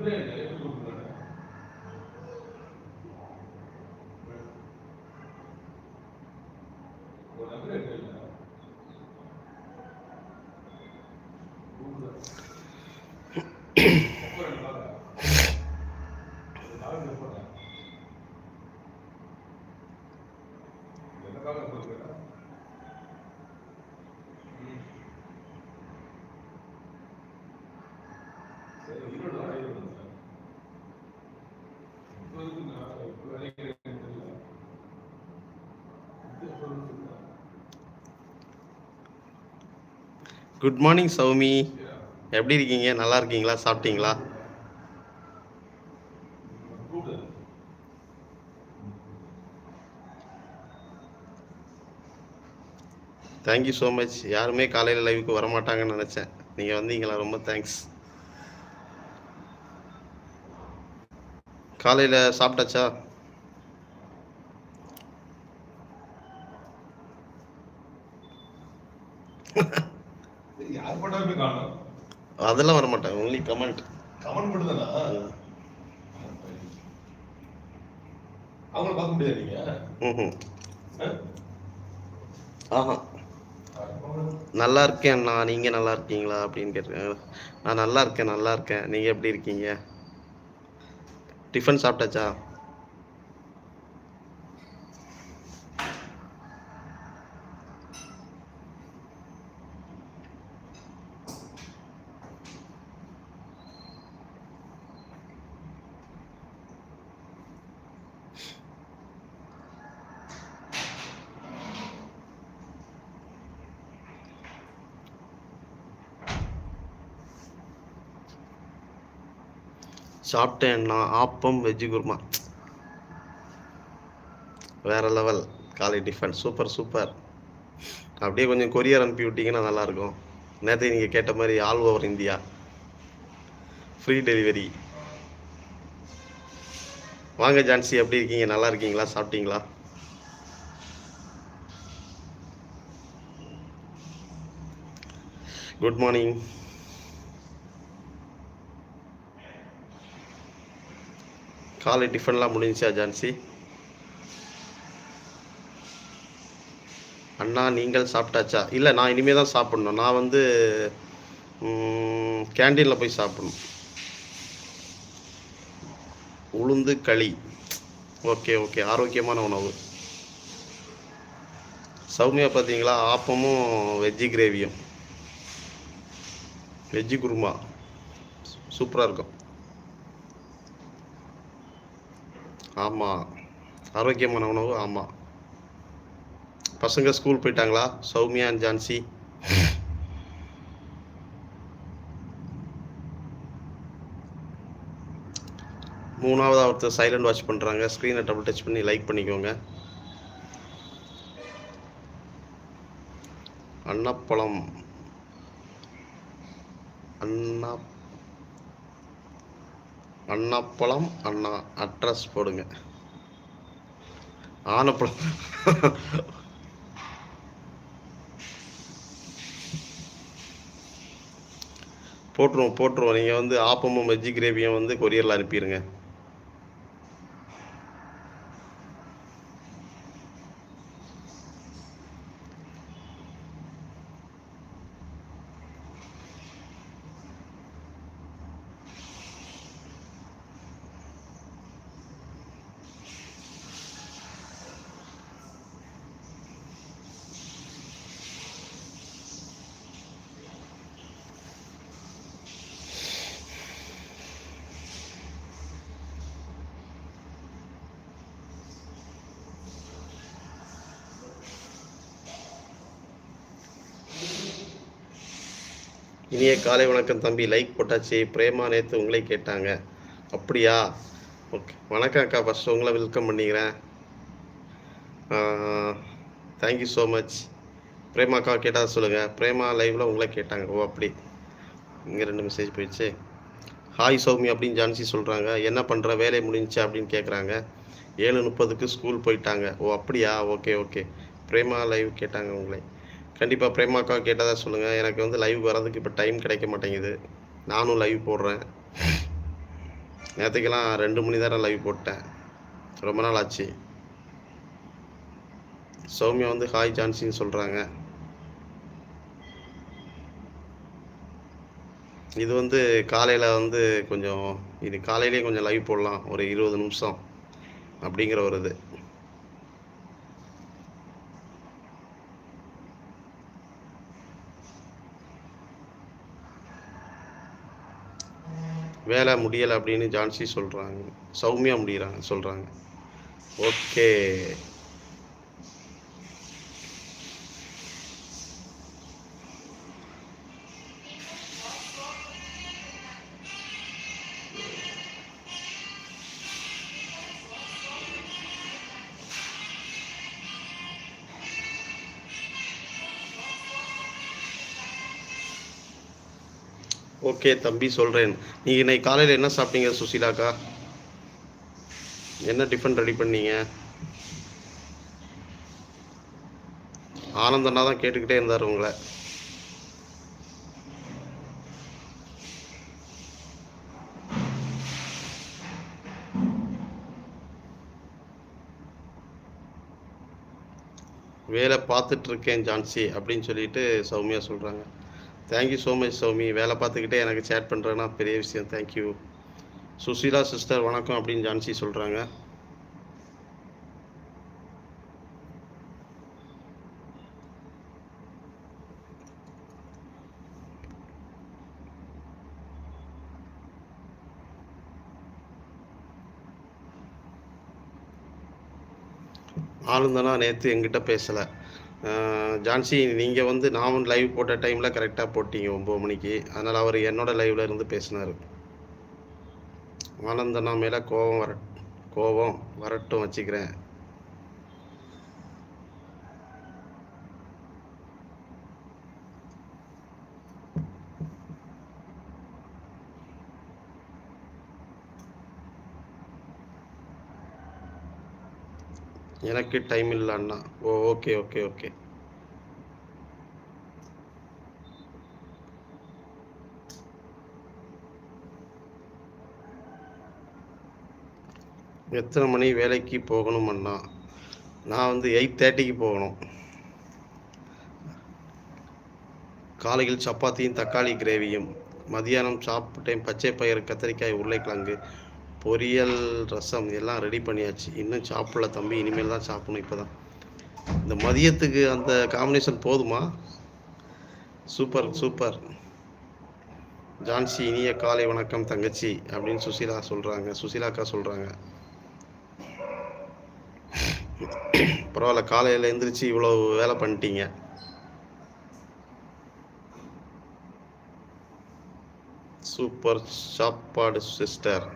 நம்பரே இல்லை எப்படி கொடுக்குறாங்க ஒரு நம்பரே இல்லை கூகுள் அப்புறம் என்ன பாக்குறா? ஒரு நாள் என்ன போட்டா? என்ன காலம் போட்டுக்கிறா? ம். சரி, ஈரோடு தான் ஈரோடு தான். இப்போ இருக்கு நான் இப்போ வேலைக்கு இருக்கேன்னு தெரியல. இது எப்போ இருக்குன்னா? குட் மார்னிங் சௌமி எப்படி இருக்கீங்க? நல்லா இருக்கீங்களா? சாப்பிட்டீங்களா? தேங்க்யூ ஸோ மச் யாருமே காலையில் லைவுக்கு வர மாட்டாங்கன்னு நினச்சேன். நீங்கள் வந்தீங்களா? ரொம்ப தேங்க்ஸ் காலையில் சாப்பிட்டாச்சா? Ha ha. அதெல்லாம் வர மாட்டாங்க ஒன்லி கமெண்ட் கமெண்ட் மட்டும் அவங்கள பார்க்க முடியாது நீங்க? ஆஹா. நல்லா இருக்கேன் அண்ணா. நீங்கள் நல்லா இருக்கீங்களா? அப்படின்னு கேட்டிருக்காங்க. நான் நல்லா இருக்கேன் நல்லா இருக்கேன். நீங்கள் எப்படி இருக்கீங்க? டிஃபன் சாப்பிட்டாச்சா? சாப்பிட்டேன்னா ஆப்பம் வெஜ்ஜு குருமா. வேற லெவல் காலை டிஃபன் சூப்பர் சூப்பர் அப்படியே கொஞ்சம் கொரியர் அனுப்பி விட்டீங்கன்னா நல்லாயிருக்கும். நேற்று நீங்கள் கேட்ட மாதிரி all over India. Free delivery வாங்க ஜான்சி எப்படி இருக்கீங்க? நல்லா இருக்கீங்களா? சாப்பிட்டீங்களா? குட் மார்னிங் காலை டிஃபன்லாம் முடிஞ்சுச்சா ஜான்சி? அண்ணா நீங்கள் சாப்பிட்டாச்சா? இல்லை நான் இனிமேல் தான் சாப்பிட்ணும். நான் வந்து கேண்டீனில் போய் சாப்பிடணும். உளுந்து களி. Okay okay. ஆரோக்கியமான உணவு. சௌமியா பார்த்தீங்களா? ஆப்பமும் வெஜ்ஜி கிரேவியும். வெஜ்ஜி குருமா. சூப்பராக இருக்கும். ஆமாம் ஆரோக்கியமான உணவு ஆமாம் பசங்க ஸ்கூல் போயிட்டாங்களா? சௌமியா அண்ட் ஜான்சி. மூணாவது ஒருத்தர் சைலண்ட் வாட்ச் பண்ணுறாங்க ஸ்க்ரீனை டபுள் டச் பண்ணி லைக் பண்ணிக்கோங்க. அன்னப்பழம். அண்ணா அண்ணாப்பழம் அண்ணா அட்ரஸ் போடுங்க. ஆனப்பழம். போட்டுருவோம் போட்டுருவோம். நீங்கள் வந்து ஆப்பமும் வெஜ்ஜி கிரேவியும் வந்து கொரியரில் அனுப்பிடுங்க இனிய காலை வணக்கம் தம்பி. லைக் போட்டாச்சு. பிரேமா நேற்று உங்களே கேட்டாங்க. அப்படியா? ஓகே வணக்கம் அக்கா. ஃபஸ்ட்டு உங்களை வெல்கம் பண்ணிக்கிறேன். தேங்க்யூ ஸோ மச் பிரேமா அக்கா கேட்டால் சொல்லுங்கள் பிரேமா லைவில் உங்களே கேட்டாங்க. ஓ அப்படி. இங்கே ரெண்டு மெசேஜ் போயிடுச்சு. ஹாய் சௌமி அப்படின்னு ஜான்சி சொல்கிறாங்க என்ன பண்ணுற வேலை முடிஞ்சுச்சா அப்படின்னு கேட்குறாங்க ஏழு முப்பதுக்கு ஸ்கூல் போயிட்டாங்க. ஓ அப்படியா? ஓகே ஓகே பிரேமா லைவ் கேட்டாங்க உங்களை. கண்டிப்பாக பிரேமாக்கா கேட்டதா சொல்லுங்கள் எனக்கு வந்து லைவ் வர்றதுக்கு இப்போ டைம் கிடைக்க மாட்டேங்குது. நானும் லைவ் போடுறேன். நேற்றுக்கெல்லாம் ரெண்டு மணி நேரம் லைவ் போட்டேன். ரொம்ப நாள் ஆச்சு. சௌமியா வந்து ஹாய் ஜான்சின்னு சொல்கிறாங்க இது வந்து காலையில் வந்து கொஞ்சம் இது காலையிலேயே கொஞ்சம் லைவ் போடலாம். ஒரு இருபது நிமிஷம் அப்படிங்கிற ஒரு இது. வேலை முடியலை அப்படின்னு ஜான்சி சொல்கிறாங்க சௌமியா முடிகிறாங்க சொல்கிறாங்க ஓகே. ஓகே தம்பி சொல்கிறேன் நீங்கள் இன்னைக்கு காலையில் என்ன சாப்பிட்டீங்க சுசீலாக்கா? என்ன டிஃபன் ரெடி பண்ணீங்க? ஆனந்தண்ணா தான் கேட்டுக்கிட்டே இருந்தார் உங்களை. வேலை பார்த்துட்ருக்கேன் ஜான்சி அப்படின்னு சொல்லிட்டு சௌமியா சொல்கிறாங்க தேங்க்யூ ஸோ மச் சௌமி வேலை பார்த்துக்கிட்டே எனக்கு சேட் பண்ணுறேன்னா பெரிய விஷயம். தேங்க்யூ சுசீலா சிஸ்டர் வணக்கம் அப்படின்னு ஜான்சி சொல்கிறாங்க ஆளுந்தனா நேற்று எங்கிட்ட பேசலை. ஜான்சி நீங்கள் வந்து நான் லைவ் போட்ட டைமில் கரெக்டாக போட்டீங்க ஒம்பது மணிக்கு. அதனால் அவர் என்னோட லைவில் இருந்து பேசினார். ஆனந்தனா மேலே கோபம் வர கோபம் வரட்டும் வச்சுக்கிறேன். எனக்கு டைம் இல்லை அண்ணா. ஓ ஓகே ஓகே ஓகே எத்தனை மணி வேலைக்கு போகணும் அண்ணா? நான் வந்து எயிட் தேர்ட்டிக்கு போகணும். காலையில் சப்பாத்தியும் தக்காளி கிரேவியும் மதியானம் சாப்பிட்டேன் பச்சை பயிறு கத்திரிக்காய் உருளைக்கிழங்கு. பொரியல் ரசம் எல்லாம் ரெடி பண்ணியாச்சு. இன்னும் சாப்பிடல தம்பி. இனிமேல் தான் சாப்பிடணும் இப்போ தான் இந்த மதியத்துக்கு அந்த காம்பினேஷன் போதுமா? சூப்பர் சூப்பர் ஜான்சி இனிய காலை வணக்கம் தங்கச்சி அப்படின்னு சுசீலா சொல்கிறாங்க சுசீலாக்கா சொல்கிறாங்க பரவாயில்ல காலையில் எழுந்திரிச்சு இவ்வளோ வேலை பண்ணிட்டீங்க. சூப்பர் சாப்பாடு சிஸ்டர்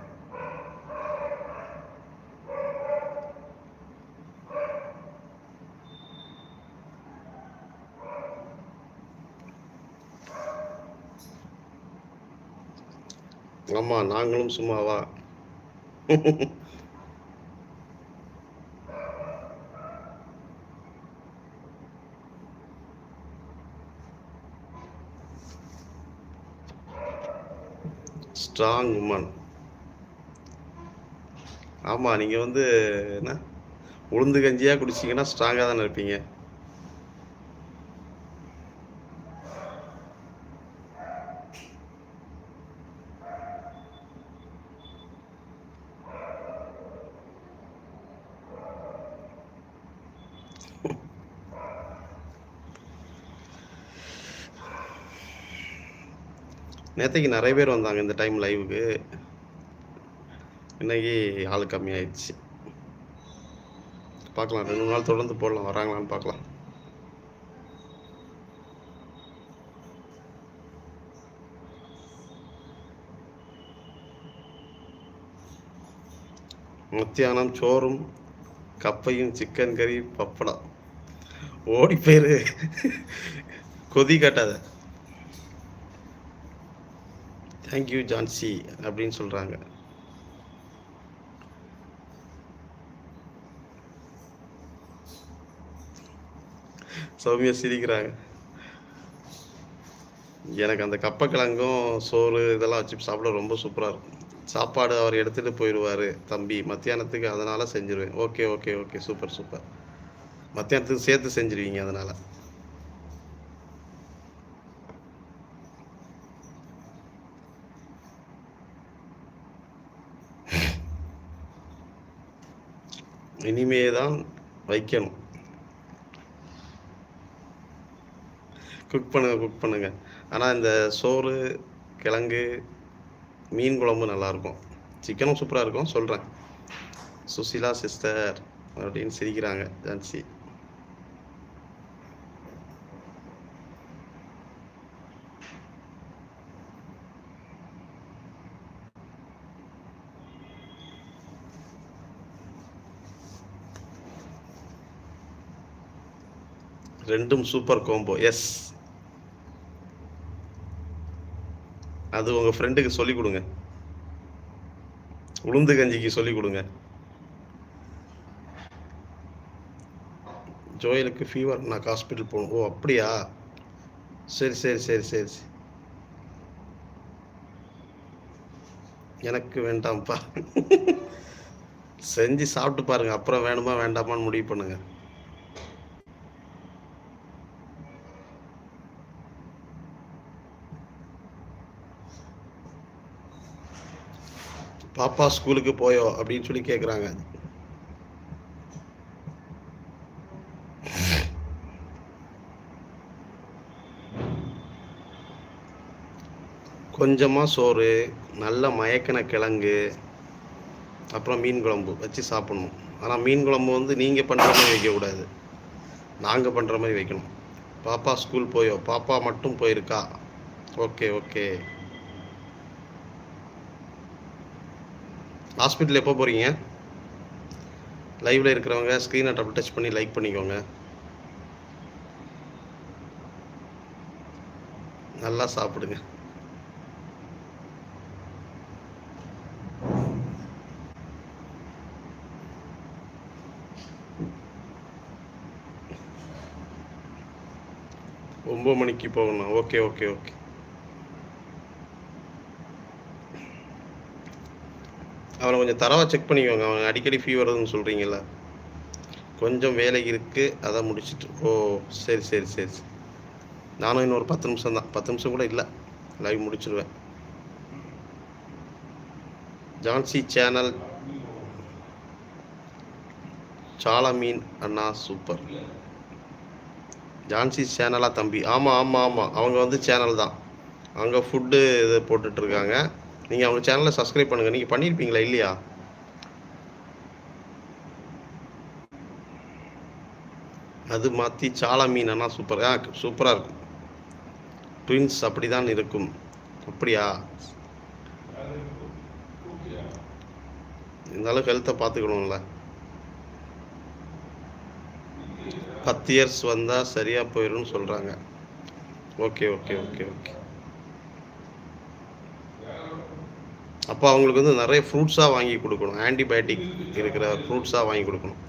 ஆமா நாங்களும் சும்மாவா? ஸ்ட்ராங் உமன் ஆமா நீங்க வந்து என்ன? உளுந்து கஞ்சியா குடிச்சீங்கன்னா ஸ்ட்ராங்கா தானே இருப்பீங்க. நேற்றுக்கு நிறைய பேர் வந்தாங்க இந்த டைம் லைவுக்கு இன்னைக்கு ஆள் கம்மியாயிடுச்சு. பார்க்கலாம் ரெண்டு நாள் தொடர்ந்து போடலாம் வராங்களான்னு பார்க்கலாம். மத்தியானம் சோறும் கப்பையும் சிக்கன் கறி பப்படம். ஓடி போயிரு. கொதி காட்டாத. தேங்க்யூ ஜான்சி அப்படின்னு சொல்கிறாங்க சௌமியா சிரிக்கிறாங்க. எனக்கு அந்த கப்பக்கிழங்கும் சோறு இதெல்லாம் வச்சு சாப்பிட ரொம்ப சூப்பராக இருக்கும். சாப்பாடு அவர் எடுத்துகிட்டு போயிடுவார் தம்பி. மத்தியானத்துக்கு அதனால் செஞ்சுருவேன். Okay okay okay super super மத்தியானத்துக்கு சேர்த்து செஞ்சிருவீங்க அதனால். இனிமே தான் வைக்கணும். குக் பண்ணுங்க குக் பண்ணுங்க. ஆனால் இந்த சோறு கிழங்கு மீன் குழம்பு நல்லாயிருக்கும் சிக்கனும் சூப்பராக இருக்கும் சொல்கிறேன் சுசிலா சிஸ்டர் அப்படின்னு சிரிக்கிறாங்க ஜான்சி. ரெண்டும் சூப்பர் கோம்போ எஸ் அது உங்கள் ஃப்ரெண்டுக்கு சொல்லிக் கொடுங்க. உளுந்து கஞ்சிக்கு சொல்லிக் கொடுங்க. ஜோயலுக்கு ஃபீவர் நான் ஹாஸ்பிட்டல் போகணும். ஓ அப்படியா? சரி சரி சரி சரி. சரி. எனக்கு வேண்டாம்ப்பா. செஞ்சு சாப்பிட்டு பாருங்க. அப்புறம் வேணுமா வேண்டாமான்னு முடிவு பண்ணுங்கள் பாப்பா ஸ்கூலுக்கு போயோ அப்படின்னு சொல்லி கேட்குறாங்க கொஞ்சமாக சோறு நல்ல மயக்கின கிழங்கு அப்புறம் மீன் குழம்பு வச்சு சாப்பிடணும். ஆனால் மீன் குழம்பு வந்து நீங்கள் பண்ணுற மாதிரி வைக்கக்கூடாது நாங்கள் பண்ணுற மாதிரி வைக்கணும். பாப்பா ஸ்கூல் போயோ பாப்பா மட்டும் போயிருக்கா? Okay okay. ஹாஸ்பிட்டல் எப்போ போகிறீங்க லைவில் இருக்கிறவங்க ஸ்க்ரீனை டபுள் டச் பண்ணி லைக் பண்ணிக்கோங்க. நல்லா சாப்பிடுங்க. ஒம்பது மணிக்கு போகணும். Okay okay okay. அவனை கொஞ்சம் தரவாக செக் பண்ணிக்கோங்க. அவன் அடிக்கடி ஃபீவர் வருதுன்னு சொல்கிறீங்கள கொஞ்சம் வேலை இருக்குது அதை முடிச்சிட்டு ஓ சரி சரி சரி சரி. நானும் இன்னொரு பத்து நிமிஷம் தான். பத்து நிமிஷம் கூட இல்லை. லைவ் முடிச்சிருவேன். ஜான்சி சேனல் சாலா மீன் அண்ணா சூப்பர் ஜான்சி சேனலாக தம்பி. ஆமாம் ஆமாம் ஆமாம் அவங்க வந்து சேனல் தான். அவங்க ஃபுட்டு இது போட்டுட்ருக்காங்க நீங்கள் அவங்க சேனலை சப்ஸ்கிரைப் பண்ணுங்கள் நீங்கள் பண்ணியிருப்பீங்களா இல்லையா? அது மாற்றி சாலா மீன் அண்ணா சூப்பர் ஆ சூப்பராக இருக்கும். ட்வின்ஸ் அப்படி தான் இருக்கும். அப்படியா? இருந்தாலும் ஹெல்த்தை பார்த்துக்கணும்ல. பத்து இயர்ஸ் வந்தால் சரியாக போயிடும்னு சொல்கிறாங்க ஓகே ஓகே ஓகே ஓகே அப்போ அவங்களுக்கு வந்து நிறைய ஃப்ரூட்ஸாக வாங்கி கொடுக்கணும். ஆன்டிபயோட்டிக் இருக்கிற ஃப்ரூட்ஸாக வாங்கி கொடுக்கணும்.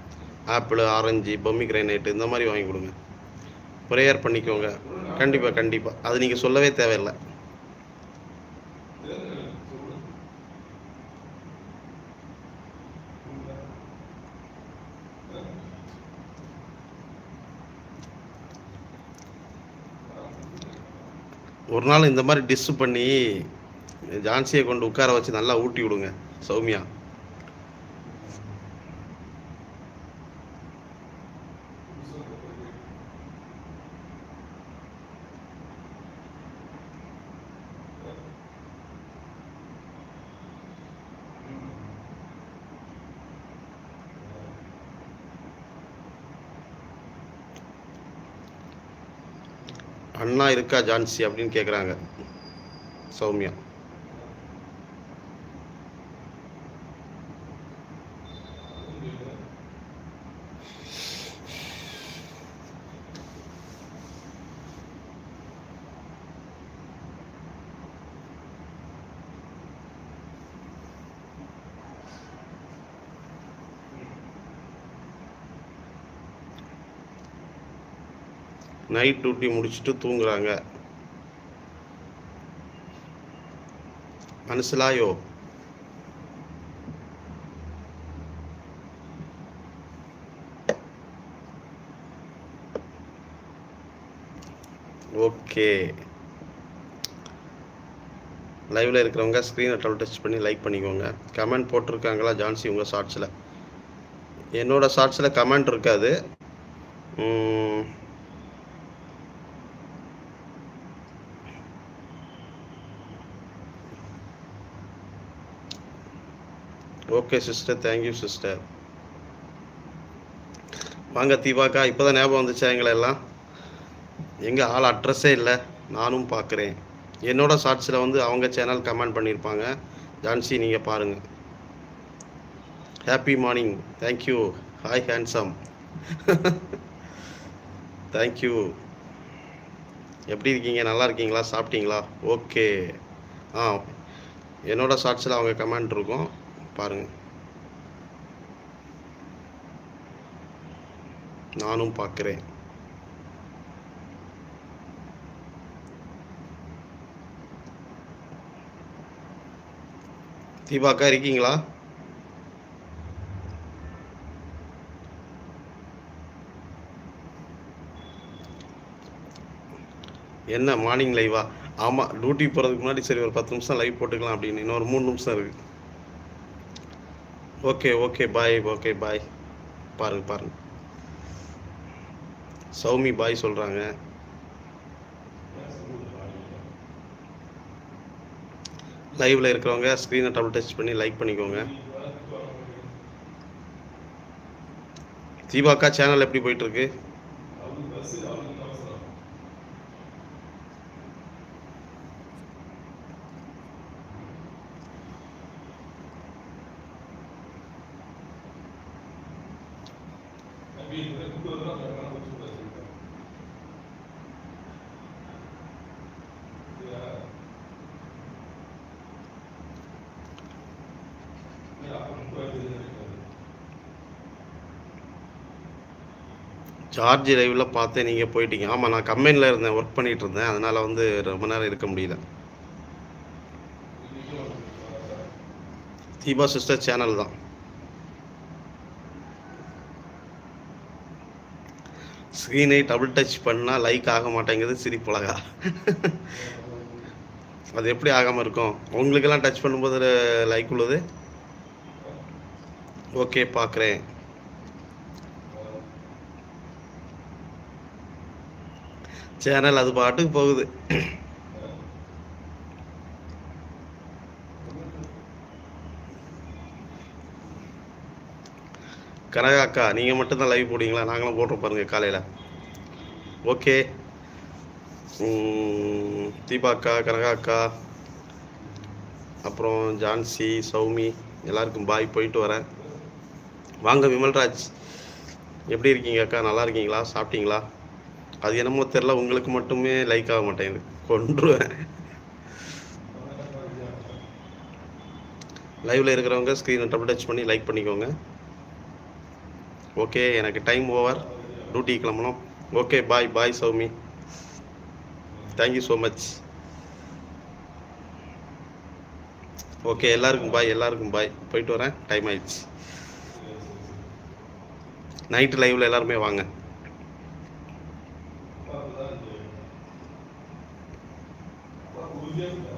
ஆப்பிள் ஆரஞ்சு பொம்மி கிரைனைட்டு இந்த மாதிரி வாங்கி கொடுங்க. ப்ரேயர் பண்ணிக்கோங்க. கண்டிப்பாக கண்டிப்பாக அது நீங்கள் சொல்லவே தேவையில்லை. ஒரு நாள் இந்த மாதிரி டிஸ்ஸு பண்ணி ஜான்சியை கொண்டு உட்கார வச்சு நல்லா ஊட்டி விடுங்க சௌமியா. அண்ணா இருக்கா ஜான்சி அப்படின்னு கேட்குறாங்க சௌமியா. நைட் டியூட்டி முடிச்சுட்டு தூங்குறாங்க. மனசிலாயோ ஓகே. லைவில் இருக்கிறவங்க ஸ்க்ரீனை டபுள் டச் பண்ணி லைக் பண்ணிக்கோங்க. கமெண்ட் போட்டிருக்காங்களா ஜான்சி உங்கள் ஷார்ட்ஸில் என்னோட ஷார்ட்ஸில் கமெண்ட் இருக்காது. ஓகே சிஸ்டர் தேங்க்யூ சிஸ்டர் வாங்க தீபாக்கா இப்போ தான் ஞாபகம் வந்துச்சா எங்களை எல்லாம். எங்கள் ஆள் அட்ரஸே இல்லை. நானும் பார்க்குறேன் என்னோட ஷார்ட்ஸில் வந்து அவங்க சேனல் கமெண்ட் பண்ணியிருப்பாங்க ஜான்சி நீங்கள் பாருங்கள் happy morning thank you hi handsome thank you எப்படி இருக்கீங்க? நல்லா இருக்கீங்களா? சாப்பிட்டீங்களா? ஓகே ஆ என்னோட ஷார்ட்ஸில் அவங்க கமெண்ட் இருக்கும். பாருங்கள் நானும் பார்க்குறேன். தீபாக்கா இருக்கீங்களா? என்ன மார்னிங் லைவா ஆமாம் டியூட்டி போகிறதுக்கு முன்னாடி சரி ஒரு பத்து நிமிஷம் லைவ் போட்டுக்கலாம் அப்படின்னு. இன்னொரு மூணு நிமிஷம் இருக்கு. Okay okay bye okay bye பாருங்க பாருங்க. சௌமி பாய் சொல்கிறாங்க லைவில் இருக்கிறவங்க ஸ்க்ரீனை டபுள் டச் பண்ணி லைக் பண்ணிக்கோங்க. தீபாக்கா சேனல் எப்படி போயிட்டு சார்ஜ் ரெண்டு வருடம் வச்சு லைவில் பார்த்தேன் நீங்கள் போயிட்டீங்க. ஆமாம் நான் கம்பெனியில் இருந்தேன் ஒர்க் பண்ணிகிட்டு இருந்தேன். அதனால் வந்து ரொம்ப நேரம் இருக்க முடியல. தீபா சிஸ்டர் சேனல் தான். ஸ்க்ரீனை டபுள் டச் பண்ணால் லைக் ஆக மாட்டேங்குது சிரிப்புலகா அது எப்படி ஆகாமல் இருக்கும்? உங்களுக்கெல்லாம் டச் பண்ணும்போது லைக் உள்ளது? ஓகே பார்க்குறேன். சேனல் அது பாட்டுக்கு போகுது. கனகாக்கா நீங்கள் மட்டும்தான் லைவ் போடுவீங்களா? நாங்களும் போட்டு பாருங்கள் காலையில். ஓகே உம், தீபாக்கா கனகாக்கா அப்புறம் ஜான்சி சௌமி எல்லாருக்கும் பாய் போயிட்டு வரேன். வாங்க விமல்ராஜ். எப்படி இருக்கீங்க அக்கா? நல்லா இருக்கீங்களா? சாப்பிட்டீங்களா? அது என்னமோ தெரில உங்களுக்கு மட்டுமே லைக் ஆக மாட்டேங்குது கொன்றுவேன். லைவில் இருக்கிறவங்க ஸ்க்ரீனை டபுள் டச் பண்ணி லைக் பண்ணிக்கோங்க. ஓகே எனக்கு டைம் ஓவர். டியூட்டி கிளம்பணும். Okay bye bye Soumi. Thank you so much okay எல்லாருக்கும் பாய் எல்லாருக்கும் பாய் போயிட்டு வரேன். டைம் ஆயிடுச்சு. நைட்டு லைவில் எல்லாருமே வாங்க. உறுதியாக